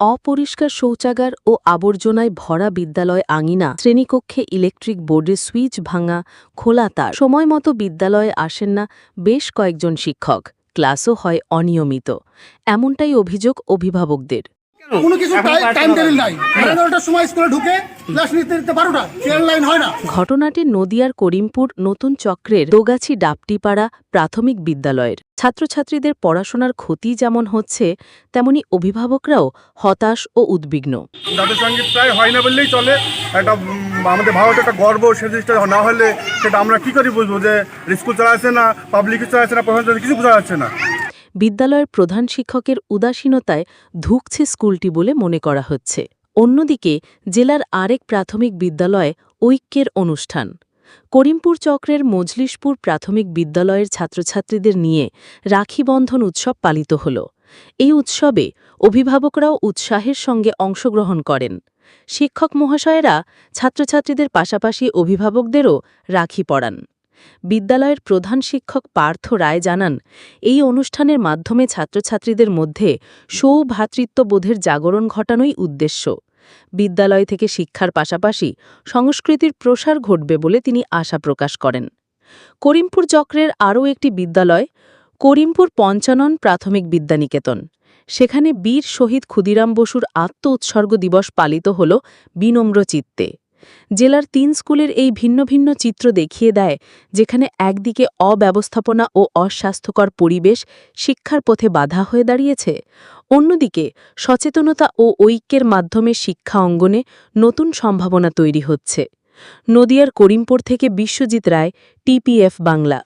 অপরিষ্কার শৌচাগার ও আবর্জনায় ভরা বিদ্যালয় আঙিনা, শ্রেণীকক্ষে ইলেকট্রিক বোর্ডে সুইচ ভাঙা, খোলা তার। সময় মতো বিদ্যালয়ে আসেন না বেশ কয়েকজন শিক্ষক। ক্লাসও হয় অনিয়মিত। এমনটাই অভিযোগ অভিভাবকদের। কোনো কিছু টাইম টেবিল নাই। এগারোটার সময় স্কুলে ঢুকে ক্লাস নিতে নিতে বারোটা ট্রেন লাইন হয় না। ঘটনাটি নদিয়ার করিমপুর নতুন চক্রের দোগাছি ডাপটিপাড়া প্রাথমিক বিদ্যালয়ের। ছাত্রছাত্রীদের পড়াশোনার ক্ষতি যেমন হচ্ছে তেমনি অভিভাবকরাও হতাশ ও উদ্বিগ্ন। জাতীয় সংগীত প্রায় হয় না বললেই চলে। একটা আমাদের ভারতের একটা গর্ব সে জিনিসটা না হলে সেটা আমরা কি করে বুঝব যে স্কুল চালাচ্ছে না পাবলিক চালাচ্ছে না প্রশাসন কিছু বোঝা যাচ্ছে না? বিদ্যালয়ের প্রধান শিক্ষকের উদাসীনতায় ধুঁকছে স্কুলটি বলে মনে করা হচ্ছে। অন্যদিকে, জেলার আরেক প্রাথমিক বিদ্যালয়ে ঐক্যের অনুষ্ঠান। করিমপুর চক্রের মজলিশপুর প্রাথমিক বিদ্যালয়ের ছাত্রছাত্রীদের নিয়ে রাখি বন্ধন উৎসব পালিত হল। এই উৎসবে অভিভাবকরাও উৎসাহের সঙ্গে অংশগ্রহণ করেন। শিক্ষক মহাশয়েরা ছাত্রছাত্রীদের পাশাপাশি অভিভাবকদেরও রাখি পড়ান বিদ্যালয়ের প্রধান শিক্ষক পার্থ রায় জানান, এই অনুষ্ঠানের মাধ্যমে ছাত্রছাত্রীদের মধ্যে সৌভ্রাতৃত্ববোধের জাগরণ ঘটানোই উদ্দেশ্য। বিদ্যালয় থেকে শিক্ষার পাশাপাশি সংস্কৃতির প্রসার ঘটবে বলে তিনি আশা প্রকাশ করেন। করিমপুর চক্রের আরও একটি বিদ্যালয়, করিমপুর পঞ্চানন প্রাথমিক বিদ্যানিকেতন। সেখানে বীর শহীদ ক্ষুদিরাম বসুর আত্ম উৎসর্গ দিবস পালিত হল বিনম্র চিত্তে। জেলার তিন স্কুলের এই ভিন্ন ভিন্ন চিত্র দেখিয়ে দেয়, যেখানে একদিকে অব্যবস্থাপনা ও অস্বাস্থ্যকর পরিবেশ শিক্ষার পথে বাধা হয়ে দাঁড়িয়েছে। অন্যদিকে, সচেতনতা ও ঐক্যের মাধ্যমে শিক্ষা অঙ্গনে নতুন সম্ভাবনা তৈরি হচ্ছে। নদিয়ার করিমপুর থেকে বিশ্বজিৎ রায়, টিপিএফ বাংলা।